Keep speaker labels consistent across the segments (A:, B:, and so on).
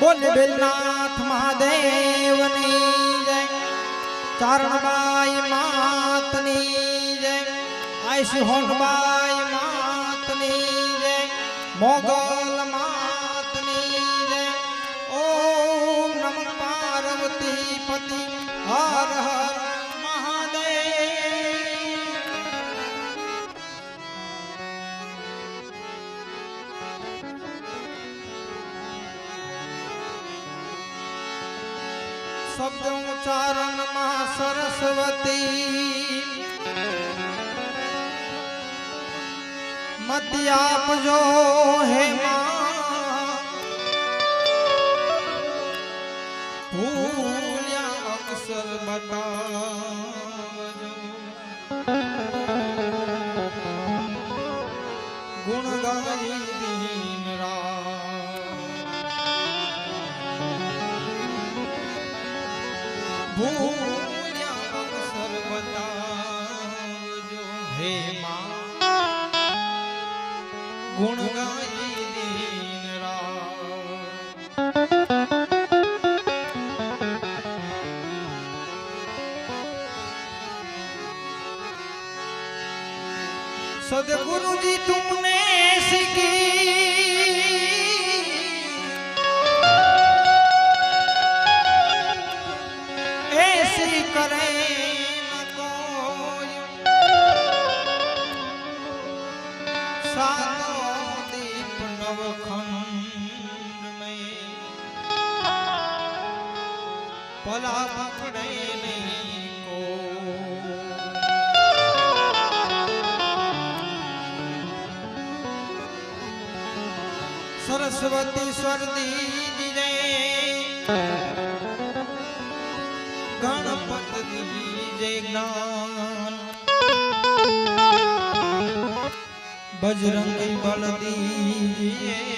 A: બોલ બેલનાથ મહાદેવની જય. ચારણબાઈ માતની જય. આઈસી હોનબાઈ માતની જય. મોગલ માતની જય. ઓમ નમઃ પાર્વતી પતિ હર હર शब्द उच्चारण माँ सरस्वती मध्याप जो है भूलिया अक्सर बता। गुण गाई હે માં ગુણ ગાઈ દીન સદગુરુજી તુમને શીખી ભલા પકડે નહીં કો સરસ્વતી સ્વર્દી રે ગણપત જય જ્ઞાન. બજરંગી બળદી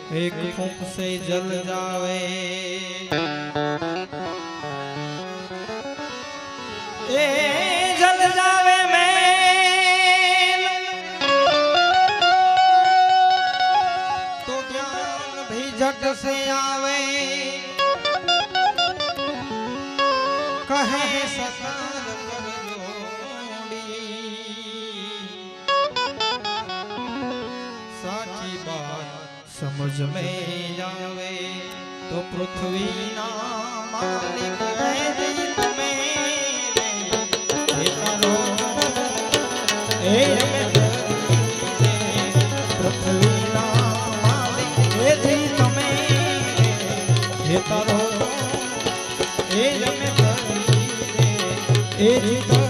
A: एक फूंक से जल जावे ए जल जावे मेल तो ज्ञान भी झट से आवे જમે જાવે તો પૃથ્વીના માલિક તમે રે એ જી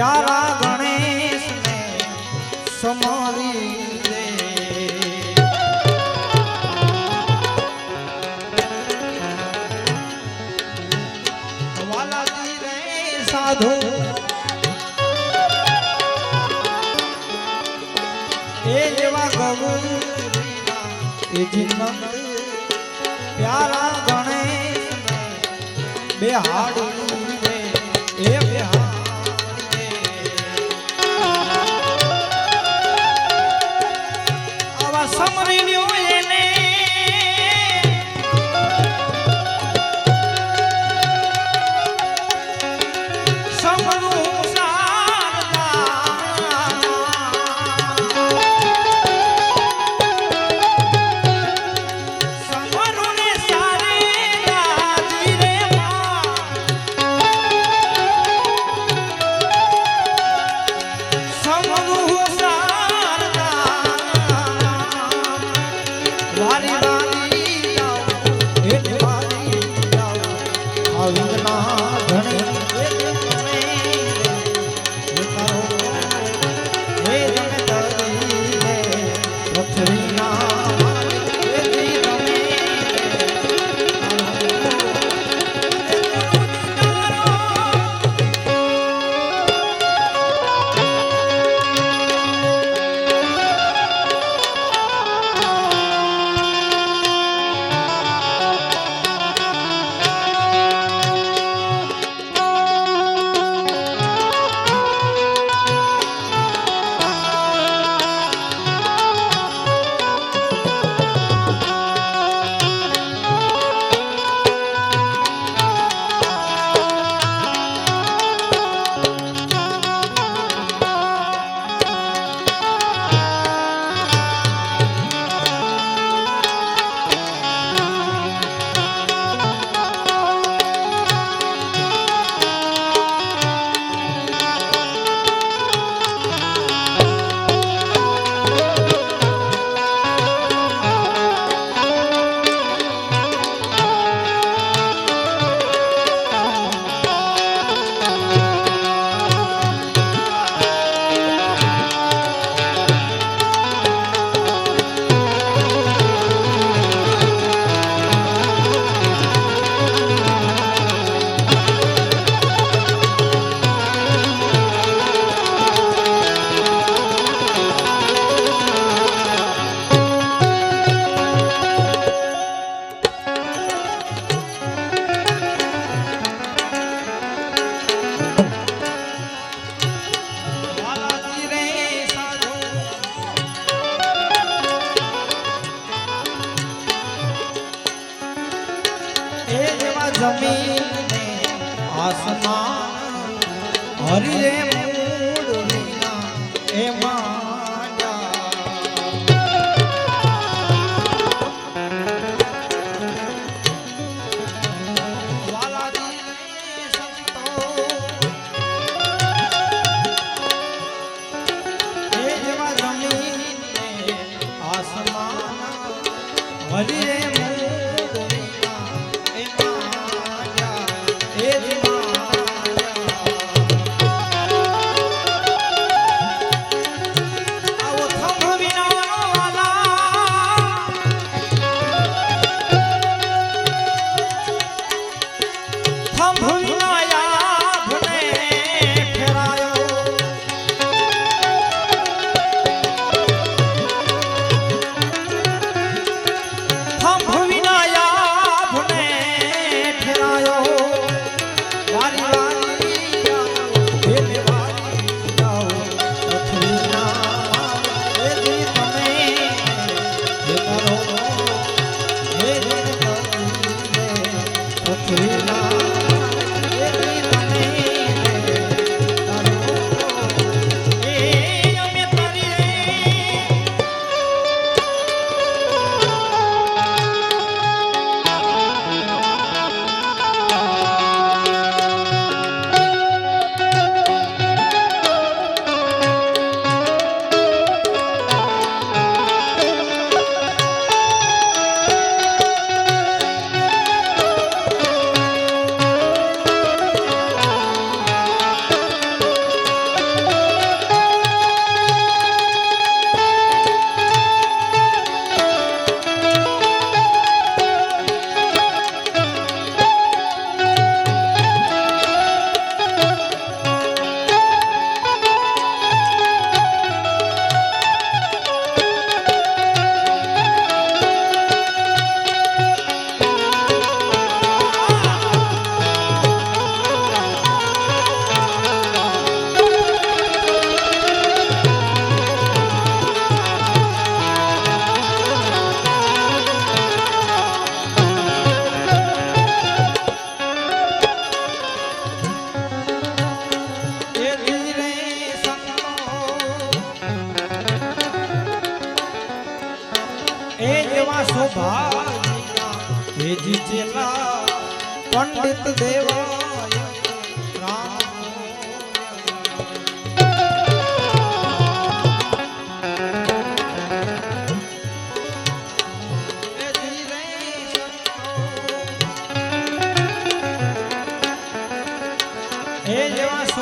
A: Araguaia.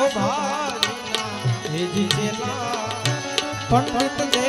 A: જેવા શોભાજીના હે જી ચેલા પંડિત દેવાય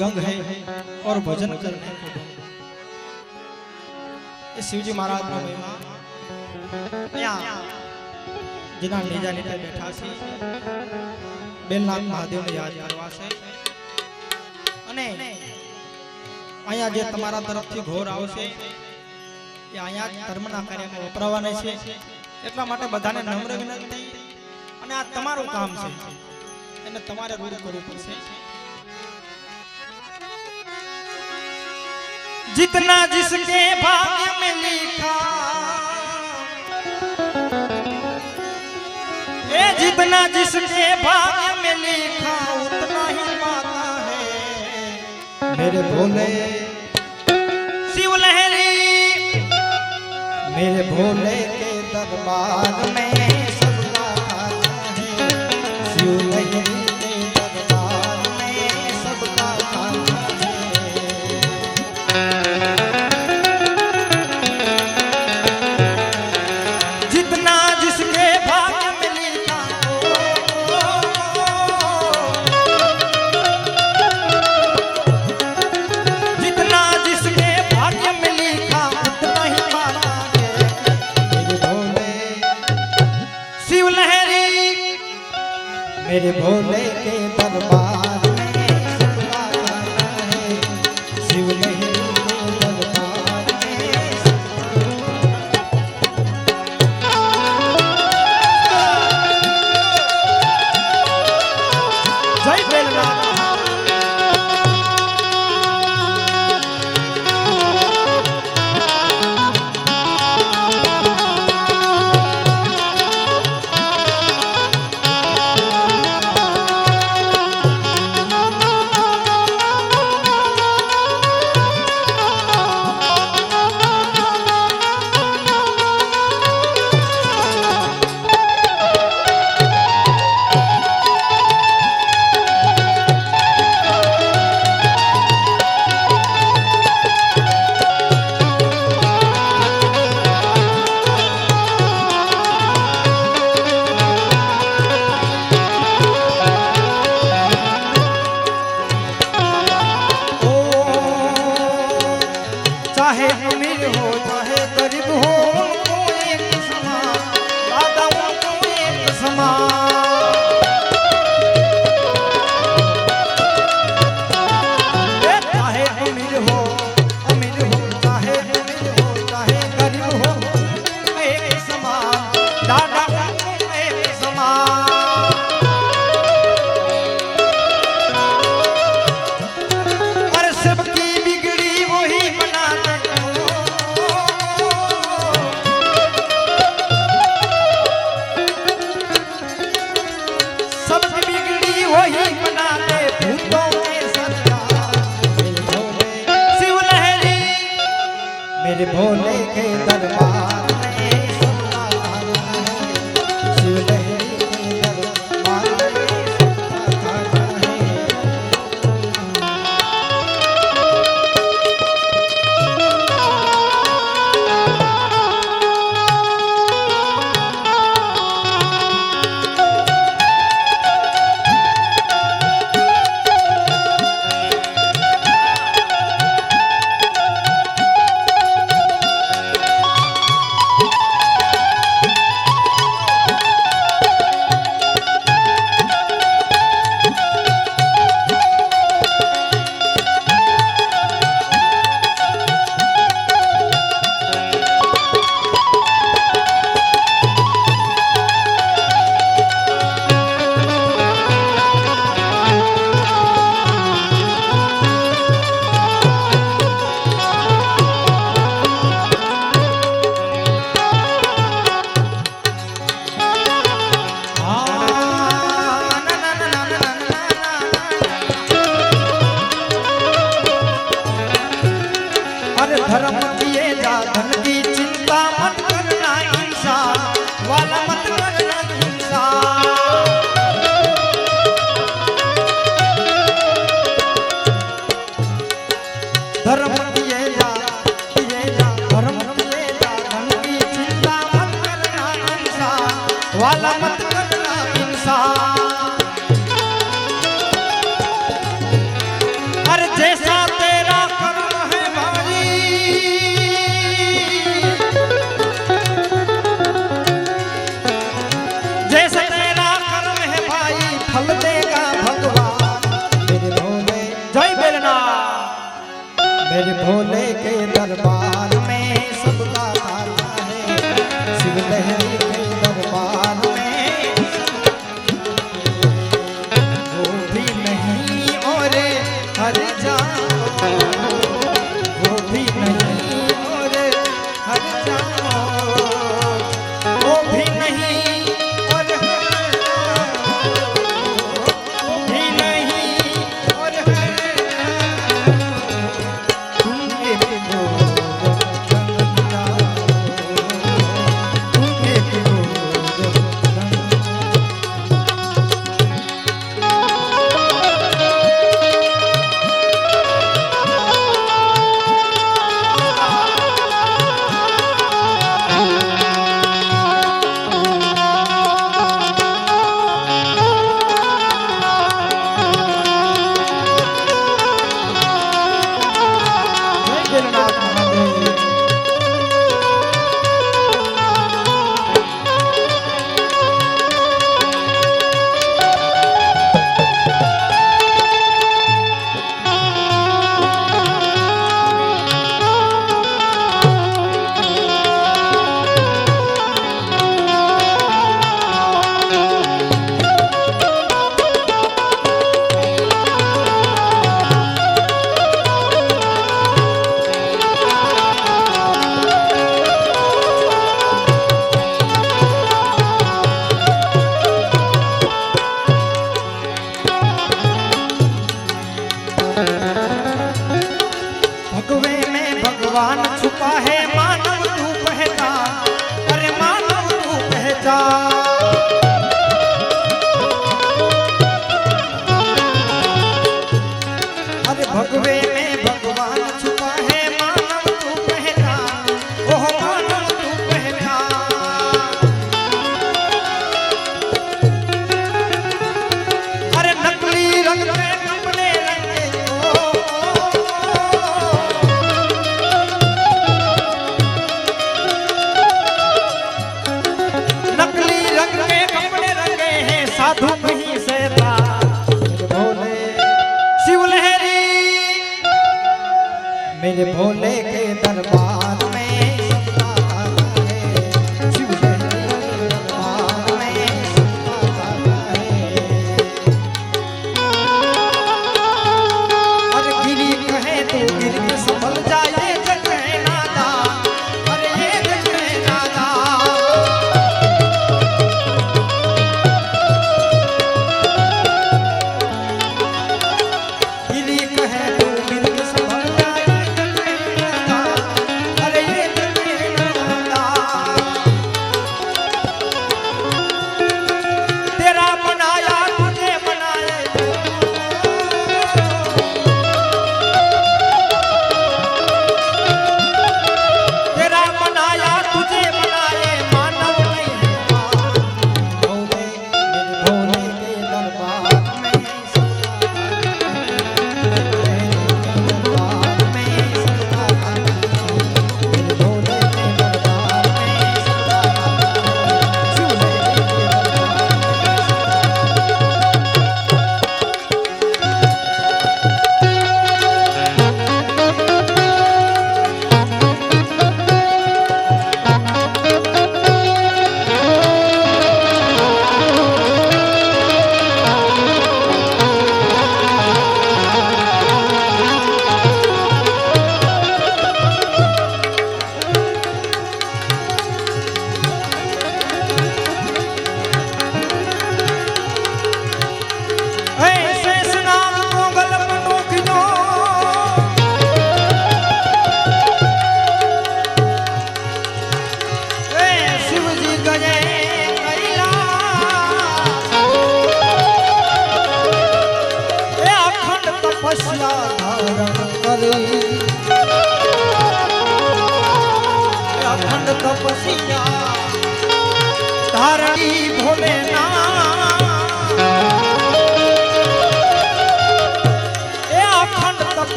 A: गंग है और भजन करने को ढूंढ। એ શિવજી મહારાજનો મહિમા ત્યાં જેના નેજા નીચે બેઠા છે બેલનાથ મહાદેવને યાદ કરવા છે અને અહીંયા જે તમારા તરફથી ઘોર આવશે એ અહીંયા જ ધર્મના કાર્યમાં વપરાવાના છે એટલા માટે બધાને નમ્ર વિનંતી અને આ તમારું કામ છે એને તમારે રૂર કરવું પડશે जितना जिसके भाग्य में लिखा। ए जितना जिसके भाग्य में लिखा उतना ही पाता है। मेरे भोले शिव लहरी मेरे भोले के दरबार में